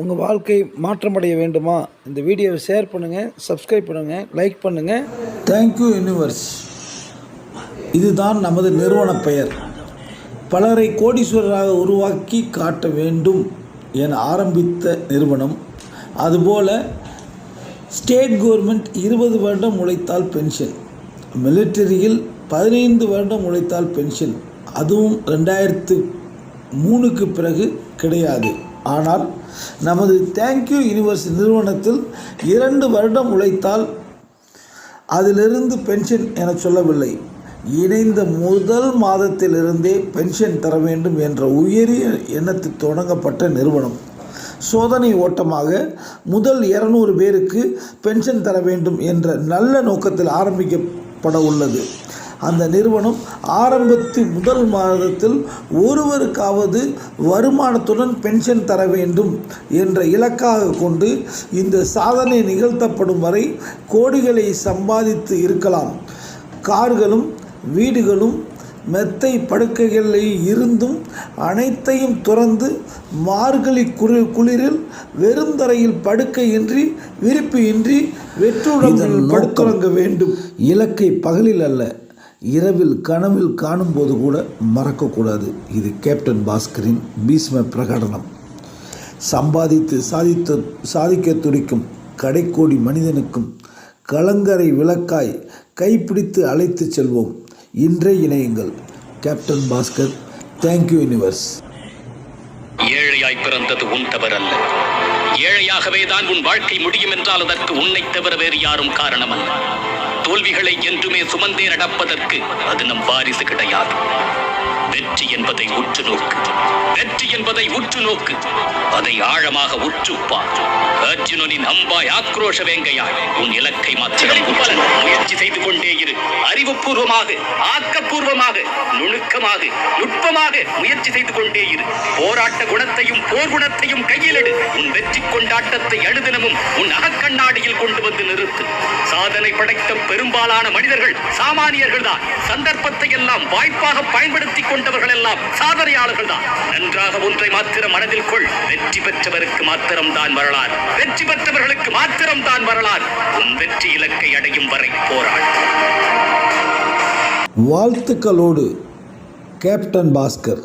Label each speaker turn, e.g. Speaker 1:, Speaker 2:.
Speaker 1: உங்கள் வாழ்க்கை மாற்றமடைய வேண்டுமா? இந்த வீடியோவை ஷேர் பண்ணுங்கள் சப்ஸ்கிரைப் பண்ணுங்கள் லைக் பண்ணுங்கள் தேங்க்யூ யூனிவர்ஸ் இதுதான் நமது நிறுவன பெயர். பலரை கோடீஸ்வரராக உருவாக்கி காட்ட வேண்டும் என ஆரம்பித்த நிறுவனம். அதுபோல் ஸ்டேட் கவர்மெண்ட் இருபது வருடம் உழைத்தால் பென்ஷன் மிலிட்டரியில் பதினைந்து வருடம் உழைத்தால் பென்ஷன் அதுவும் ரெண்டாயிரத்து மூணுக்கு பிறகு கிடையாது. ஆனால் நமது தேங்க்யூ யூனிவர்ஸ் நிறுவனத்தில் இரண்டு வருடம் உழைத்தால் அதிலிருந்து பென்ஷன் என சொல்லவில்லை. இணைந்த முதல் மாதத்திலிருந்தே பென்ஷன் தர வேண்டும் என்ற உயரிய எண்ணத்தில் தொடங்கப்பட்ட நிறுவனம். சோதனை ஓட்டமாக முதல் இருநூறு பேருக்கு பென்ஷன் தர வேண்டும் என்ற நல்ல நோக்கத்தில் ஆரம்பிக்கப்பட உள்ளது. அந்த நிறுவனம் ஆரம்பத்து முதல் மாதத்தில் ஒருவருக்காவது வருமானத்துடன் பென்ஷன் தர வேண்டும் என்ற இலக்காக கொண்டு இந்த சாதனை நிகழ்த்தப்படும் வரை கோடிகளை சம்பாதித்து இருக்கலாம். கார்களும் வீடுகளும் மெத்தை படுக்கைகளில் இருந்தும் அனைத்தையும் துறந்து மார்கழி குளிர் குளிரில் வெறும் தரையில் படுக்கையின்றி விரிப்பு இன்றி வெற்றுடம்பில் படுத்துறங்க வேண்டும். இலக்கை பகலில் அல்ல இரவில் கனவில் காணும்போது கூட மறக்கக்கூடாது. இது கேப்டன் பாஸ்கரின் பீஷ்ம பிரகடனம். சம்பாதித்து சாதித்து சாதிக்க துடிக்கும் கடைக்கோடி மனிதனுக்கும் கலங்கரை விளக்காய் கைப்பிடித்து அழைத்து செல்வோம். இன்றே இணையுங்கள். Captain Bhaskar thank you universe
Speaker 2: ஏழையாய் பிறந்தது உன் தவறல்ல. ஏழையாகவே தான் உன் வாழ்க்கை முடியும் என்றால் அதற்கு உன்னை தவிர வேறு யாரும் காரணம் அல்ல தோல்விகளை என்றுமே சுமந்தே நடப்பதற்கு அது நம் வாரிசு கிடையாது. வெற்றி என்பதை உற்று நோக்கு. வெற்றி என்பதை உற்று நோக்கு. அதை ஆழமாக உற்றுப்பார் அர்ஜுனனின் அம்பாய் ஆக்ரோஷ வேங்கையாய் உன் இலக்கை மாத்திரம் முயற்சி செய்து அறிவுபூர்வமாக ஆக்கப்பூர்வமாக நுணுக்கமாக நுட்பமாக முயற்சி செய்து கொண்டே இரு. போராட்ட குணத்தையும் போர் குணத்தையும் கையிலெடு உன் வெற்றி கொண்டாட்டத்தை அழுதினமும் உன் அகக்கண்ணாடியில் கொண்டு வந்து நிறுத்து. சாதனை படைத்த பெரும்பாலான மனிதர்கள் சாமானியர்கள் தான் சந்தர்ப்பத்தை எல்லாம் வாய்ப்பாக பயன்படுத்திக் கொண்டவர்கள் எல்லாம் சாதனையாளர்கள் தான் நன்றாக ஒன்றை மாத்திரம் மனதில் கொள். வெற்றி பெற்றவருக்கு மாத்திரம் தான் வரலாறு. வெற்றி பெற்றவர்களுக்கு மாத்திரம் தான் வரலாறு. உன் வெற்றி இலக்கை அடையும் வரை போராட்டம்
Speaker 1: வாழ்த்துக்களோடு கேப்டன் பாஸ்கர்